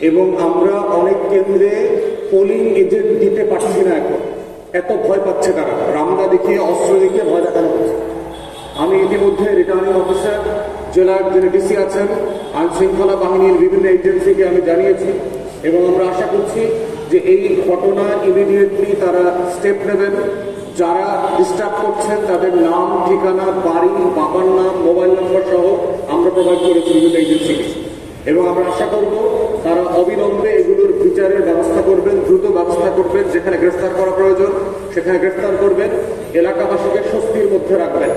এবং আমরা অনেক কেন্দ্রে পোলিং এজেন্ট দিতে পারছি না এখন। এত ভয় পাচ্ছে তারা। রামদা দেখিয়ে, অস্ত্র দেখিয়ে ভয় দেখানো হচ্ছে। আমি ইতিমধ্যে রিটার্নিং অফিসার জেলার যিনি ডিসি আছেন। আইন শৃঙ্খলা বাহিনীর বিভিন্ন এজেন্সিকে আমি জানিয়েছি। এবং আমরা আশা করছি যে এই ঘটনা ইমিডিয়েটলি তারা স্টেপ নেবেন। যারা ডিস্টার্ব করছেন, তাদের নাম, ঠিকানা, বাড়ি, বাবার নাম মোবাইল নম্বর সহ আমরা প্রোভাইড করেছি বিভিন্ন এজেন্সিকে এবং আমরা আশা করব তারা অবিলম্বে এগুলোর বিচারের ব্যবস্থা করবেন, দ্রুত ব্যবস্থা করবেন, যেখানে গ্রেফতার করা প্রয়োজন, সেখানে গ্রেফতার করবেন, এলাকাবাসীকে স্বস্তির মধ্যে রাখবেন।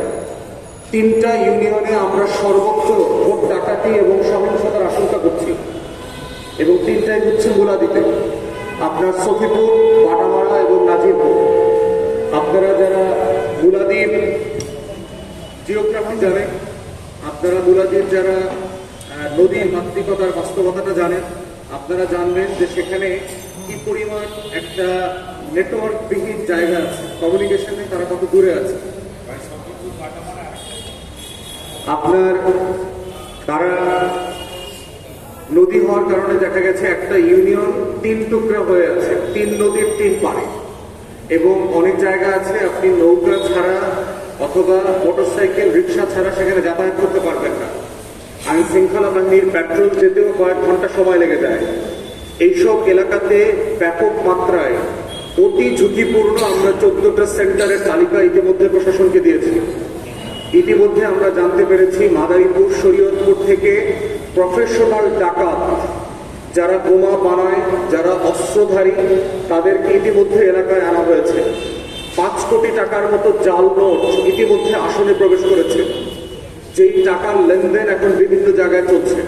তিনটা ইউনিয়নে আমরা সর্বোচ্চ ভোট ডাকাতি এবং সহিংসতার আশঙ্কা করছি। এবং তিনটাই হচ্ছে মুলাদিতে। আপনার সফিপুর, বাটামারা এবং নাজিরপুর। আপনারা যারা মুলাদ্বীপ জিওগ্রাফি জানেন, আপনারা মুলাদ্বীপ যারা নদীর মাতৃকতার বাস্তবতাটা জানেন। আপনারা জানবেন যে সেখানে কি পরিমাণ একটা নেটওয়ার্কবিহীন জায়গা আছে। কমিউনিকেশনে তারা কত দূরে আছে। আপনার তারা নদী হওয়ার কারণে দেখা গেছে একটা ইউনিয়ন তিন টুকরা হয়ে আছে। তিন নদীর তিন পারে এবং অনেক জায়গা আছে, আপনি নৌকা ছাড়া অথবা মোটরসাইকেল রিক্সা ছাড়া সেখানে যাতায়াত আইন শৃঙ্খলা বাহিনীর পেট্রোল যেতেও কয়েক ঘণ্টা সময় লেগে যায়। এইসব এলাকাতে ব্যাপক মাত্রায় অতি ঝুঁকিপূর্ণ আমরা চোদ্দটা সেন্টারের তালিকা ইতিমধ্যে প্রশাসনকে দিয়েছি। ইতিমধ্যে আমরা জানতে পেরেছি, মাদারীপুর, শরীয়তপুর থেকে প্রফেশনাল ডাকাত যারা বোমা বানায়, যারা অস্ত্রধারী, তাদেরকে ইতিমধ্যে এলাকায় আনা হয়েছে। পাঁচ কোটি টাকার মতো জাল নোট ইতিমধ্যে আসনে প্রবেশ করেছে। যেই টাকার লেনদেন এখন বিভিন্ন জায়গায় চলছে।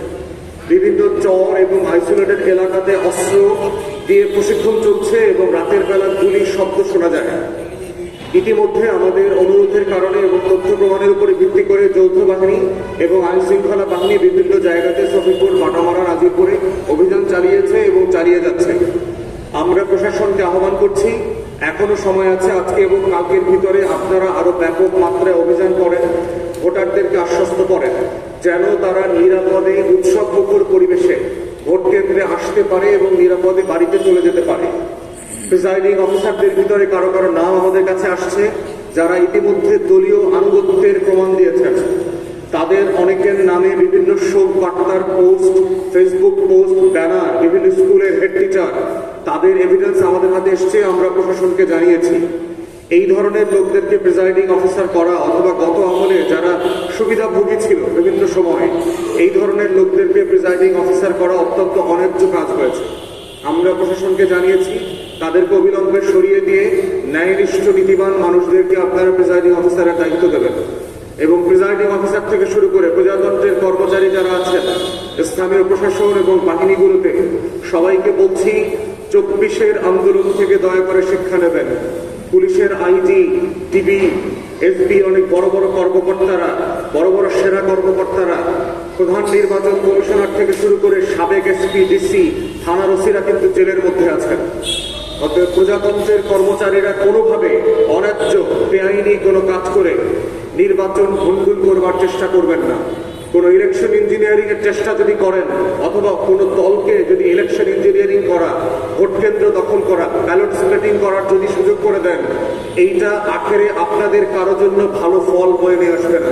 বিভিন্ন চর এবং আইসোলেটেড এলাকাতে অস্ত্র দিয়ে প্রশিক্ষণ চলছে এবং রাতের বেলা গুলির শব্দ শোনা যায়। ইতিমধ্যে আমাদের অনুরোধের কারণে এবং তথ্য প্রমাণের উপরে ভিত্তি করে যৌথ বাহিনী এবং আইন শৃঙ্খলা বাহিনী বিভিন্ন জায়গাতে সফিপুর বাটামারা নাজিরপুরে অভিযান চালিয়েছে এবং চালিয়ে যাচ্ছে। আমরা প্রশাসনকে আহ্বান করছি, এখনও সময় আছে আজকে এবং কালকের ভিতরে আপনারা আরও ব্যাপক মাত্রায় অভিযান করেন। ভোটারদেরকে আশ্বস্ত করেন যেন তারা নিরাপদে উৎসব পরিবেশে ভোট কেন্দ্রে আসতে পারে এবং নিরাপদে বাড়িতে চলে যেতে পারে। প্রিসাইডিং অফিসারদের ভিতরে কারও কারও নাম আমাদের কাছে আসছে, যারা ইতিমধ্যে দলীয় আনুগত্যের প্রমাণ দিয়েছেন। তাদের অনেকের নামে বিভিন্ন শোক বার্তার পোস্ট, ফেসবুক পোস্ট, ব্যানার, বিভিন্ন স্কুলের হেড টিচার, তাদের এভিডেন্স আমাদের হাতে এসছে, আমরা প্রশাসনকে জানিয়েছি। এই ধরনের লোকদেরকে প্রিসাইডিং অফিসার করা অথবা গত আমলে যারা সুবিধাভোগী ছিল বিভিন্ন সময়ে, এই ধরনের লোকদেরকে প্রিসাইডিং অফিসার করা অত্যন্ত অন্যায্য কাজ হয়েছে। আমরা প্রশাসনকে জানিয়েছি, তাদেরকে অবিলম্বে সরিয়ে দিয়ে ন্যায়নিষ্ঠ নীতিবান মানুষদেরকে আপনারা প্রিসাইডিং অফিসারের দায়িত্ব দেবেন। এবং প্রিসাইডিং অফিসার থেকে শুরু করে প্রজাতন্ত্রের কর্মচারী যারা আছেন, স্থানীয় প্রশাসন এবং বাহিনীগুলোতে সবাইকে বলছি, চব্বিশের আন্দোলন থেকে দয়া করে শিক্ষা নেবেন। পুলিশের আইজি, টিভি, এসপি, অনেক বড় বড় কর্মকর্তারা, বড় বড় সেরা কর্মকর্তারা, প্রধান নির্বাচন কমিশনার থেকে শুরু করে সাবেক এসপি, ডিসি, থানার ওসিরা কিন্তু জেলের মধ্যে আছেন। অতএব প্রজাতন্ত্রের কর্মচারীরা কোনোভাবে অন্যায্য বেআইনি কোনো কাজ করে নির্বাচন ভুলগুল করবার চেষ্টা করবেন না। কোন ইলেকশন ইঞ্জিনিয়ারিংয়ের চেষ্টা যদি করেন, অথবা কোনো দলকে যদি ইলেকশন ইঞ্জিনিয়ারিং করা, ভোট কেন্দ্র দখল করা, ব্যালট সিলেটিং করার যদি সুযোগ করে দেন, এইটা আখেরে আপনাদের কারও জন্য ভালো ফল বয়ে নিয়ে আসবে না।